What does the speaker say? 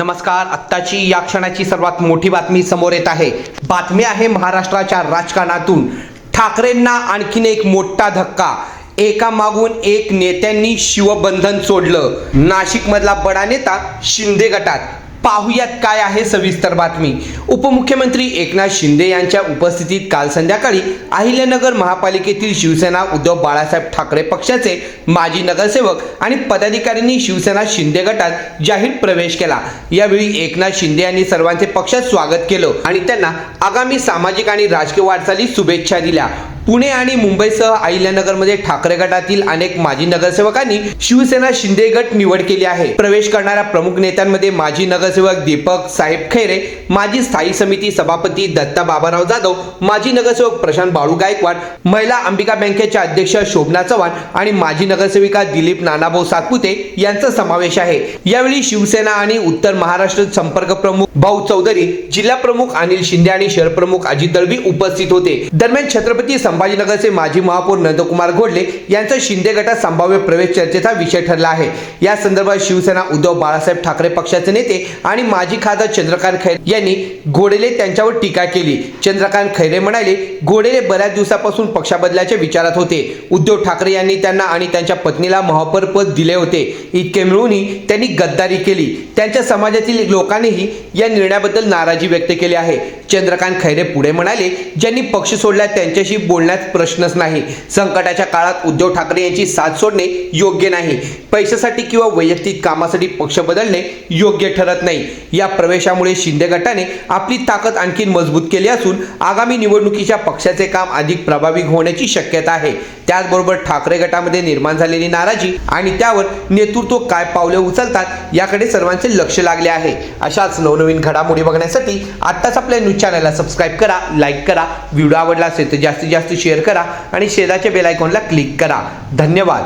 नमस्कार आत्ताची या क्षणाची सर्वात मोठी बातमी समोर येत आहे. बातमी आहे महाराष्ट्राच्या राजकारणातून. ठाकरेंना आणखीन एक मोठा धक्का. एका मागून एक नेत्यांनी शिवबंधन सोडलं. नाशिकमधला बडा नेता शिंदे गटात. पाहुयात काय आहे सविस्तर बातमी. उपमुख्यमंत्री एकनाथ शिंदे यांच्या उपस्थितीत काल संध्याकाळी अहिल्यानगर महापालिकेतील शिवसेना उद्धव बाळासाहेब ठाकरे पक्षाचे माजी नगरसेवक आणि पदाधिकाऱ्यांनी शिवसेना शिंदे गटात जाहीर प्रवेश केला. यावेळी एकनाथ शिंदे यांनी सर्वांचे पक्षात स्वागत केलं आणि त्यांना आगामी सामाजिक आणि राजकीय वाटचाली शुभेच्छा दिल्या. पुणे आणि मुंबईसह अहिल्यानगरमध्ये ठाकरे गटातील अनेक माजी नगरसेवकांनी शिवसेना शिंदे गट निवड केली आहे. प्रवेश करणाऱ्या प्रमुख नेत्यांमध्ये माजी नगरसेवक दीपक साहेब खैरे माजी स्थायी समिती सभापती दत्ता बाबाराव जाधव माजी नगरसेवक प्रशांत बाळू गायकवाड महिला अंबिका बँकेच्या अध्यक्ष शोभना चव्हाण आणि माजी नगरसेविका दिलीप नानाभाऊ सातपुते यांचा समावेश आहे. यावेळी शिवसेना आणि उत्तर महाराष्ट्र संपर्क प्रमुख भाऊ चौधरी जिल्हा प्रमुख अनिल शिंदे आणि शहर प्रमुख अजित दळवी उपस्थित होते. दरम्यान छत्रपती संभाजीनगरचे माजी महापौर नंदकुमार घोडले यांचा शिंदे गटात संभाव्य प्रवेश चर्चेचा विषय ठरला आहे. या संदर्भात शिवसेना उद्धव बाळासाहेब ठाकरे पक्षाचे नेते आणि माजी खासदार चंद्रकांत खैरे यांनी घोडेले त्यांच्यावर टीका केली. चंद्रकांत खैरे म्हणाले घोडेले बऱ्याच दिवसापासून पक्षाबदलाच्या विचारात होते. उद्धव ठाकरे यांनी त्यांना आणि त्यांच्या पत्नीला महापौर पद दिले होते. इतके मिळूनही त्यांनी गद्दारी केली. त्यांच्या समाजातील लोकांनीही या निर्णयाबद्दल नाराजी व्यक्त केली आहे. चंद्रकांत खैरे पुढे म्हणाले ज्यांनी पक्ष सोडला त्यांच्याशी बोलण्यात प्रश्नच नाही. संकटाच्या काळात उद्धव ठाकरे यांची साथ सोडणे योग्य नाही. पैशासाठी किंवा वैयक्तिक कामासाठी पक्ष बदलणे योग्य ठरत नाही. या प्रवेशामुळे शिंदे गटाने आपली ताकद आणखी मजबूत केली असून आगामी निवडणुकीच्या पक्षाचे काम अधिक प्रभावी होण्याची शक्यता आहे. त्याचबरोबर ठाकरे गटामध्ये निर्माण झालेली नाराजी आणि त्यावर नेतृत्व काय पावले उचलतात याकडे सर्वांचे लक्ष लागले आहे. अशाच नवनवीन घडामोडी बघण्यासाठी आत्ताच आपल्या न्यूज चॅनलला सबस्क्राईब करा लाईक करा. व्हिडिओ आवडला असेल तर जास्तीत जास्त जास्तीत शेअर करा आणि शेजारच्या बेलायकॉनला क्लिक करा. धन्यवाद.